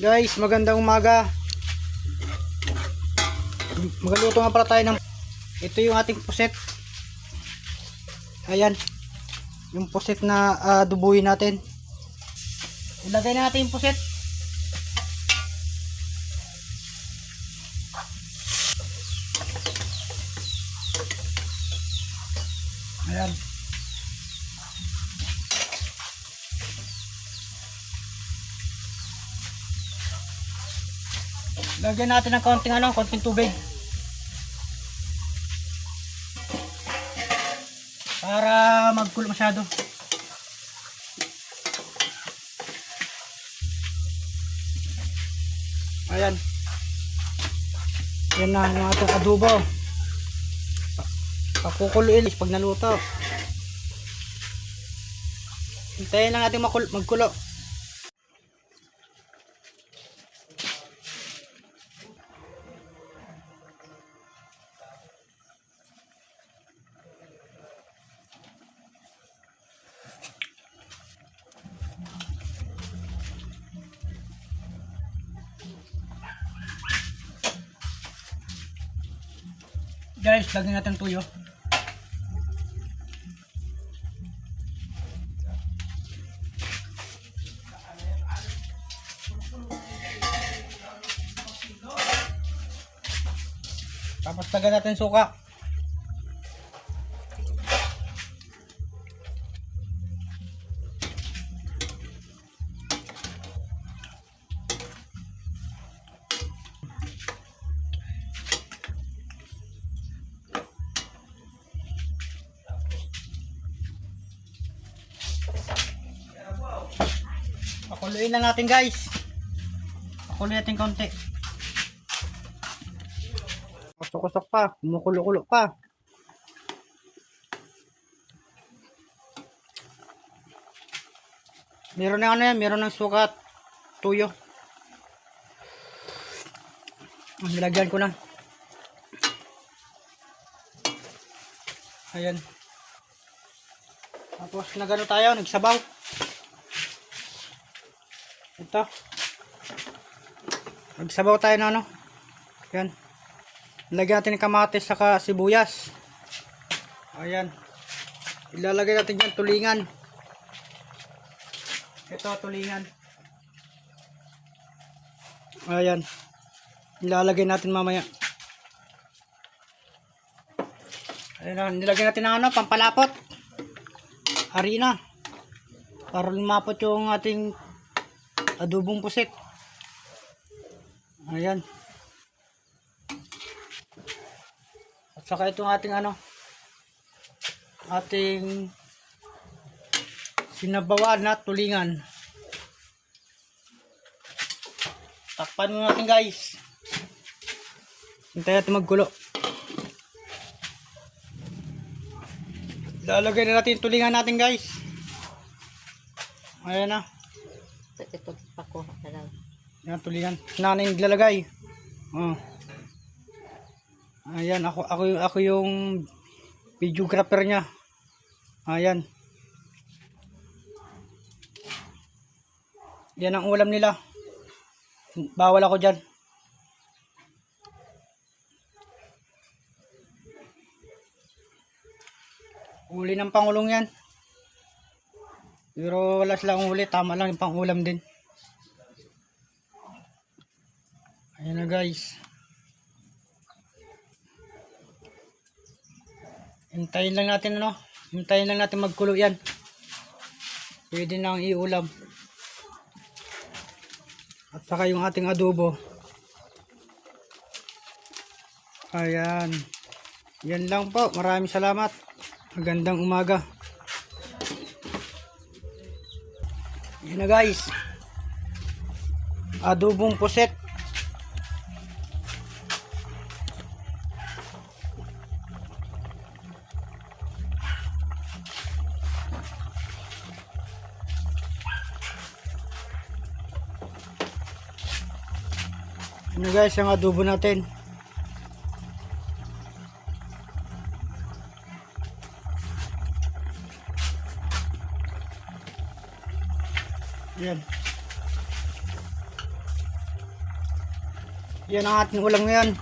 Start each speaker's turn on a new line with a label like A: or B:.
A: Guys, magandang umaga. Magaluto nga pala tayo ng ito yung ating puset. Ayan. Yung puset na ah, dubuhin natin. Ilagay na natin yung puset. Ayan. Lagyan natin ng konting ano, konting tubig. Para magkulo masyado. Ayan. Yan na yung ating adobo. Pakukuluin pag naluto. Hintayin lang natin magkulo. Guys, lagyan natin tuyo. Tapos lagyan natin suka. Pakuluin lang natin guys. Pakuluin natin konti. Kusok-kusok pa. Kumukulo-kulo pa. Meron na ano yan. Meron ng sukat. Tuyo. Ah, Nilagyan ko na. Ayan. Tapos nagano tayo. Nagsabaw. Ito. Nagsabaw tayo na ano. Yan. Lagyan natin ng kamatis saka sibuyas. Ayan. Ilalagay natin dyan tulingan. Ito tulingan. Ayan. Ilalagay natin mamaya. Ayan. Nilagay natin ng ano, pampalapot. Harina. Para lumapot yung ating adobong pusit. Ayan. At saka itong ating ano, ating sinabawan na tulingan. Takpan muna natin guys. Hintayin natin magkulo. Lalagay na natin tulingan natin guys. Ayan na.
B: Ito, pakuha ka lang.
A: Yan, tulingan. Nanay naglalagay. Oh. Ayan, ako, ako, ako yung videographer niya. Ayan. Yan ang ulam nila. Bawal ako dyan. Uli ng pangulong yan. Pero wala silang uli. Tama lang yung pangulam din. Ayan na guys. Hintayin lang natin ano. Hintayin lang natin magkulo yan. Pwede na ang iulam. At saka yung ating adobo. Ayan. Yan lang po. Maraming salamat. Magandang umaga. Yan na guys. Adobong puset. Ano guys, ang adobo natin. Yan. Yan ang ating ulam ngayon.